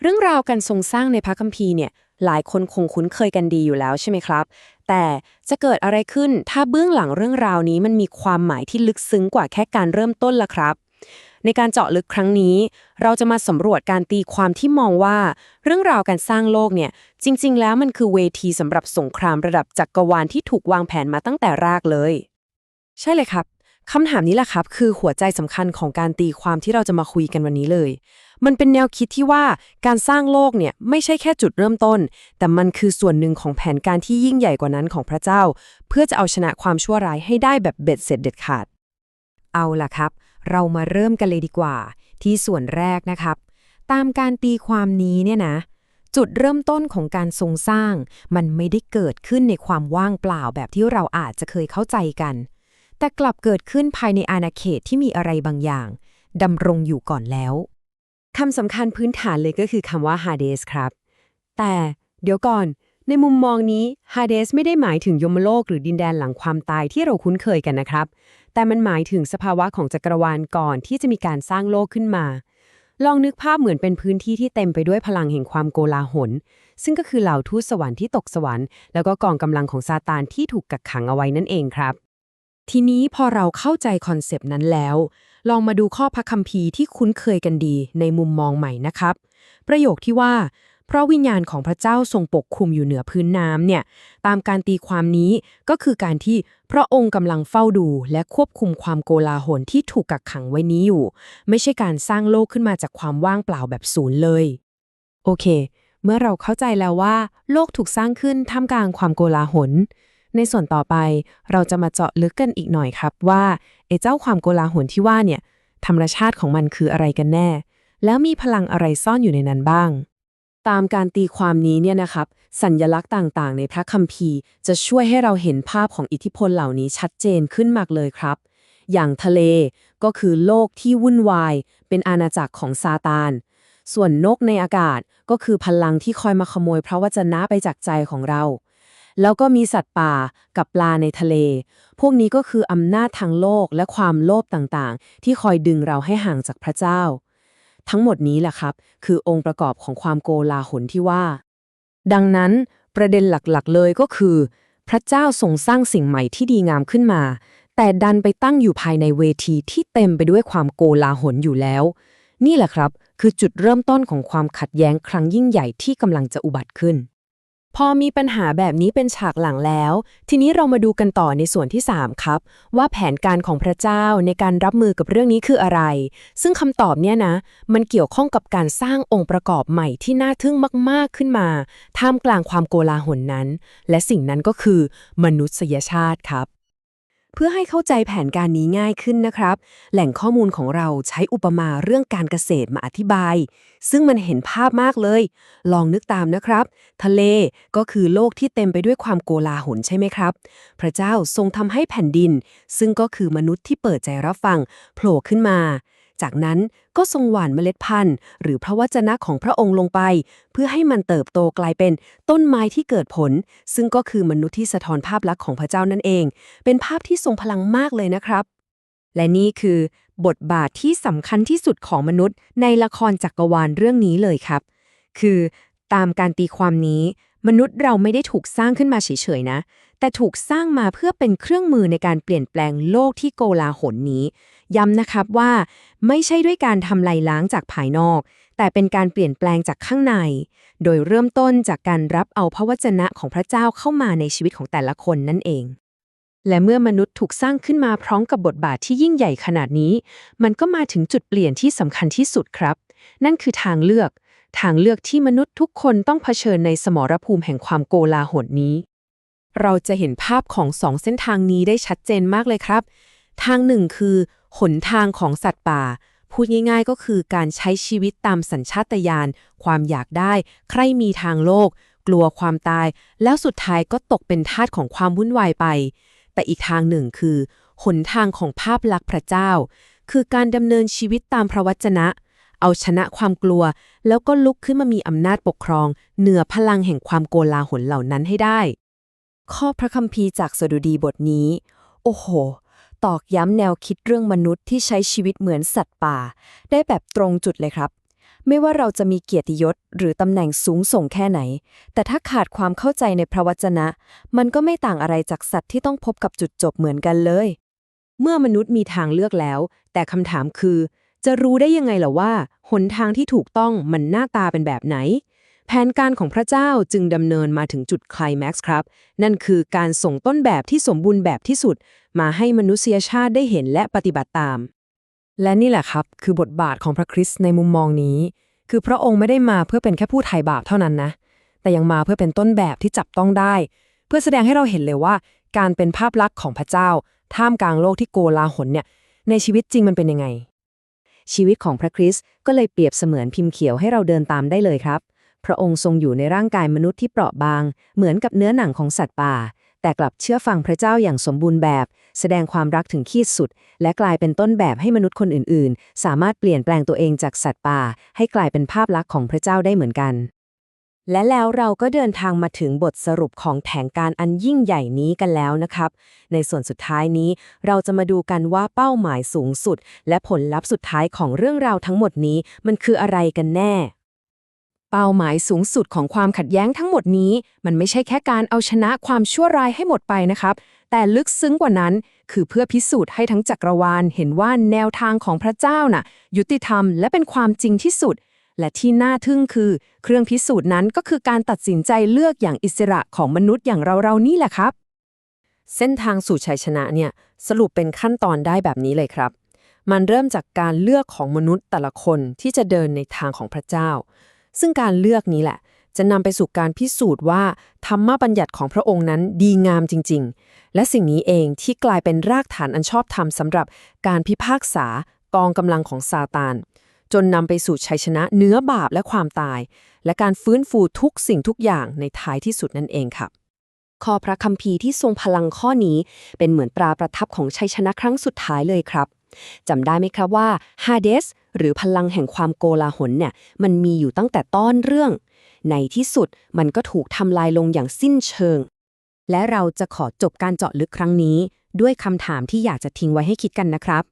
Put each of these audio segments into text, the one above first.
เรื่องราวการทรงสร้างในพระคัมภีร์เนี่ยหลายคนคงคุ้นเคยกันดีอยู่แล้วใช่ไหมครับ แต่จะเกิดอะไรขึ้นถ้าเบื้องหลังเรื่องราวนี้มันมีความหมายที่ลึกซึ้งกว่าแค่การเริ่มต้นล่ะครับ ในการเจาะลึกครั้งนี้ เราจะมาสำรวจการตีความที่มองว่า เรื่องราวการสร้างโลกเนี่ยจริง ๆ แล้วมันคือเวทีสำหรับสงครามระดับจักกรวาลที่ถูกวางแผนมาตั้งแต่แรกเลย ใช่เลยครับคำถามนี้แหละครับ คือหัวใจสำคัญของการตีความที่เราจะมาคุยกันวันนี้เลยมันเป็นแนวคิดที่ว่าการสร้างโลกเนี่ยไม่ใช่แค่จุดเริ่มต้น แต่มันคือส่วนหนึ่งของแผนการที่ยิ่งใหญ่กว่านั้นของพระเจ้า เพื่อจะเอาชนะความชั่วร้ายให้ได้แบบเบ็ดเสร็จเด็ดขาด เอาล่ะครับ เรามาเริ่มกันเลยดีกว่า ที่ส่วนแรกนะครับ ตามการตีความนี้เนี่ยนะ จุดเริ่มต้นของการทรงสร้าง มันไม่ได้เกิดขึ้นในความว่างเปล่าแบบที่เราอาจจะเคยเข้าใจกัน แต่กลับเกิดขึ้นภายในอาณาเขตที่มีอะไรบางอย่างดำรงอยู่ก่อนแล้ว คำสำคัญพื้นฐานเลยก็คือคำว่า Hades ครับ แต่เดี๋ยวก่อน ในมุมมองนี้ Hades ไม่ได้หมายถึงยมโลกหรือดินแดนหลังความตายที่เราคุ้นเคยกันนะครับ แต่มันหมายถึงสภาวะของจักรวาลก่อนที่จะมีการสร้างโลกขึ้นมา ลองนึกภาพเหมือนเป็นพื้นที่ที่เต็มไปด้วยพลังแห่งความโกลาหล ซึ่งก็คือเหล่าทูตสวรรค์ที่ตกสวรรค์ แล้วก็กองกำลังของซาตานที่ถูกกักขังเอาไว้นั่นเองครับ ทีนี้พอเราเข้าใจคอนเซปต์นั้นแล้ว ลองมาดูข้อพระคัมภีร์ที่คุ้นเคยกันดีในมุมมองใหม่นะครับ ประโยคที่ว่า เพราะวิญญาณของพระเจ้าทรงปกคลุมอยู่เหนือพื้นน้ำเนี่ย ตามการตีความนี้ก็คือการที่พระองค์กำลังเฝ้าดูและควบคุมความโกลาหลที่ถูกกักขังไว้นี้อยู่ ไม่ใช่การสร้างโลกขึ้นมาจากความว่างเปล่าแบบศูนย์เลย โอเค เมื่อเราเข้าใจแล้วว่า โลกถูกสร้างขึ้นท่ามกลางความโกลาหล ในส่วนต่อไปเราจะมาเจาะลึกกันอีกหน่อยครับว่าไอ้เจ้าความโกลาหลที่ว่าเนี่ยธรรมชาติของมันคืออะไรกันแน่ แล้วมีพลังอะไรซ่อนอยู่ในนั้นบ้าง ตามการตีความนี้เนี่ยนะครับ สัญญลักษณ์ต่างๆ ในพระคัมภีร์ จะช่วยให้เราเห็นภาพของอิทธิพลเหล่านี้ชัดเจนขึ้นมากเลยครับ อย่างทะเลก็คือโลกที่วุ่นวาย เป็นอาณาจักรของซาตาน ส่วนนกในอากาศก็คือพลังที่คอยมาขโมยพระวจนะไปจากใจของเรา แล้วก็มีสัตว์ป่ากับปลาในทะเล พวกนี้ก็คืออำนาจทางโลกและความโลภต่างๆ ที่คอยดึงเราให้ห่างจากพระเจ้า ทั้งหมดนี้แหละครับ คือองค์ประกอบของความโกลาหลที่ว่า ดังนั้นประเด็นหลักๆเลยก็คือ พระเจ้าทรงสร้างสิ่งใหม่ที่ดีงามขึ้นมา แต่ดันไปตั้งอยู่ภายในเวทีที่เต็มไปด้วยความโกลาหลอยู่แล้ว นี่แหละครับ คือจุดเริ่มต้นของความขัดแย้งครั้งยิ่งใหญ่ที่กำลังจะอุบัติขึ้น พอมีปัญหาแบบนี้เป็นฉากหลังแล้ว ทีนี้เรามาดูกันต่อในส่วนที่ 3 ครับ ว่าแผนการของพระเจ้าในการรับมือกับเรื่องนี้คืออะไร ซึ่งคำตอบเนี่ยนะ มันเกี่ยวข้องกับการสร้างองค์ประกอบใหม่ที่น่าทึ่งมากๆขึ้นมา ท่ามกลางความโกลาหลนั้น และสิ่งนั้นก็คือมนุษยชาติครับ เพื่อให้เข้าใจแผนการนี้ง่ายขึ้นนะครับ แหล่งข้อมูลของเราใช้อุปมาเรื่องการเกษตรมาอธิบาย ซึ่งมันเห็นภาพมากเลย ลองนึกตามนะครับ ทะเลก็คือโลกที่เต็มไปด้วยความโกลาหลใช่ไหมครับ พระเจ้าทรงทำให้แผ่นดิน ซึ่งก็คือมนุษย์ที่เปิดใจรับฟัง โผล่ขึ้นมา จากนั้นก็ทรงหว่านเมล็ดพันธุ์ หรือพระวจนะของพระองค์ลงไป เพื่อให้มันเติบโตกลายเป็นต้นไม้ที่เกิดผล ซึ่งก็คือมนุษย์ที่สะท้อนภาพลักษณ์ของพระเจ้านั่นเอง เป็นภาพที่ทรงพลังมากเลยนะครับ และนี่คือบทบาทที่สำคัญที่สุดของมนุษย์ในละครจักรวาลเรื่องนี้เลยครับ คือตามการตีความนี้ มนุษย์เราไม่ได้ถูกสร้างขึ้นมาเฉยๆนะ แต่ถูกสร้างมาเพื่อเป็นเครื่องมือในการเปลี่ยนแปลงโลกที่โกลาหลนี้ ย้ำนะครับว่า ไม่ใช่ด้วยการทำลายล้างจากภายนอก แต่เป็นการเปลี่ยนแปลงจากข้างใน โดยเริ่มต้นจากการรับเอาพระวจนะของพระเจ้าเข้ามาในชีวิตของแต่ละคนนั่นเอง และเมื่อมนุษย์ถูกสร้างขึ้นมาพร้อมกับบทบาทที่ยิ่งใหญ่ขนาดนี้ มันก็มาถึงจุดเปลี่ยนที่สำคัญที่สุดครับ นั่นคือทางเลือก ทางเลือกที่มนุษย์ทุกคนต้องเผชิญในสมรภูมิแห่งความโกลาหลนี้เราจะเห็นภาพของสองเส้นทางนี้ได้ชัดเจนมากเลยครับ ทางหนึ่งคือ หนทางของสัตว์ป่า พูดง่าย ๆ ก็คือการใช้ชีวิตตามสัญชาตญาณความอยากได้ ใครมีทางโลก กลัวความตาย แล้วสุดท้ายก็ตกเป็นทาสของความวุ่นวายไป แต่อีกทางหนึ่งคือ หนทางของภาพลักษณ์พระเจ้า คือการดำเนินชีวิตตามพระวจนะ เอาชนะความกลัว แล้วก็ลุกขึ้นมามีอำนาจปกครอง เหนือพลังแห่งความโกลาหลเหล่านั้นให้ได้ ข้อพระคัมภีร์จากสดุดีบทนี้ โอ้โห ตอกย้ำแนวคิดเรื่องมนุษย์ที่ใช้ชีวิตเหมือนสัตว์ป่า ได้แบบตรงจุดเลยครับ ไม่ว่าเราจะมีเกียรติยศหรือตำแหน่งสูงส่งแค่ไหน แต่ถ้าขาดความเข้าใจในพระวจนะ มันก็ไม่ต่างอะไรจากสัตว์ที่ต้องพบกับจุดจบเหมือนกันเลย เมื่อมนุษย์มีทางเลือกแล้ว แต่คำถามคือ จะรู้ได้ยังไงล่ะว่าหนทางที่ถูกต้องมันหน้าตาเป็นแบบไหน แผนการของพระเจ้าจึงดำเนินมาถึงจุดไคลแม็กซ์ครับ นั่นคือการส่งต้นแบบที่สมบูรณ์แบบที่สุด มาให้มนุษยชาติได้เห็นและปฏิบัติตาม และนี่แหละครับ คือบทบาทของพระคริสต์ในมุมมองนี้ คือพระองค์ไม่ได้มาเพื่อเป็นแค่ผู้ไถ่บาปเท่านั้นนะ แต่ยังมาเพื่อเป็นต้นแบบที่จับต้องได้ เพื่อแสดงให้เราเห็นเลยว่า การเป็นภาพลักษณ์ของพระเจ้า ท่ามกลางโลกที่โกลาหลเนี่ยในชีวิตจริงมันเป็นยังไง ชีวิตของพระคริสต์ก็เลยเปรียบเสมือนพิมพ์เขียวให้เราเดินตามได้เลยครับ พระองค์ทรงอยู่ในร่างกายมนุษย์ที่เปราะบาง เหมือนกับเนื้อหนังของสัตว์ป่า แต่กลับเชื่อฟังพระเจ้าอย่างสมบูรณ์แบบ แสดงความรักถึงขีดสุด และกลายเป็นต้นแบบให้มนุษย์คนอื่นๆ สามารถเปลี่ยนแปลงตัวเองจากสัตว์ป่า ให้กลายเป็นภาพลักษณ์ของพระเจ้าได้เหมือนกัน และแล้วเราก็เดินทางมาถึงบทสรุปของแผนการอันยิ่งใหญ่นี้กันแล้วนะครับ ในส่วนสุดท้ายนี้ เราจะมาดูกันว่าเป้าหมายสูงสุด และผลลัพธ์สุดท้ายของเรื่องราวทั้งหมดนี้มันคืออะไรกันแน่ เป้าหมายสูงสุดของความขัดแย้งทั้งหมดนี้ มันไม่ใช่แค่การเอาชนะความชั่วร้ายให้หมดไปนะครับ แต่ลึกซึ้งกว่านั้นคือเพื่อพิสูจน์ให้ทั้งจักรวาลเห็นว่าแนวทางของพระเจ้าน่ะ ยุติธรรมและเป็นความจริงที่สุด และที่น่าทึ่งคือ เครื่องพิสูจน์นั้นก็คือการตัดสินใจเลือกอย่างอิสระของมนุษย์อย่างเราๆนี่แหละครับ เส้นทางสู่ชัยชนะเนี่ยสรุปเป็นขั้นตอนได้แบบนี้เลยครับ มันเริ่มจากการเลือกของมนุษย์แต่ละคนที่จะเดินในทางของพระเจ้า ซึ่งการเลือกนี้แหละ จะนำไปสู่การพิสูจน์ว่าธรรมบัญญัติของพระองค์นั้นดีงามจริง ๆ และสิ่งนี้เองที่กลายเป็นรากฐานอันชอบธรรมสำหรับการพิพากษากองกำลังของซาตานจนนำไปสู่ชัยชนะเนื้อบาปและความตาย และการฟื้นฟูทุกสิ่งทุกอย่างในท้ายที่สุดนั่นเองครับข้อพระคัมภีร์ที่ทรงพลังข้อนี้ เป็นเหมือนตราประทับของชัยชนะครั้งสุดท้ายเลยครับ จำได้ไหมครับว่าฮาเดสหรือพลังแห่งความโกลาหลเนี่ยมันมีอยู่ตั้งแต่ต้นเรื่อง ในที่สุดมันก็ถูกทำลายลงอย่างสิ้นเชิง และเราจะขอจบการเจาะลึกครั้งนี้ ด้วยคำถามที่อยากจะทิ้งไว้ให้คิดกันนะครับ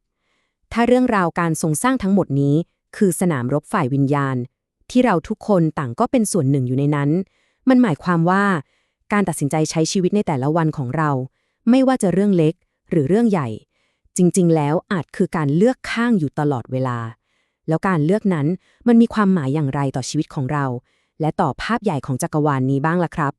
ถ้าเรื่องราวการทรงสร้างทั้งหมดนี้ คือสนามรบฝ่ายวิญญาณ ที่เราทุกคนต่างก็เป็นส่วนหนึ่งอยู่ในนั้น มันหมายความว่าการตัดสินใจใช้ชีวิตในแต่ละวันของเรา ไม่ว่าจะเรื่องเล็กหรือเรื่องใหญ่ จริง ๆ แล้วอาจคือการเลือกข้างอยู่ตลอดเวลา แล้วการเลือกนั้นมันมีความหมายอย่างไรต่อชีวิตของเรา และต่อภาพใหญ่ของจักรวาลนนี้บ้างล่ะครับ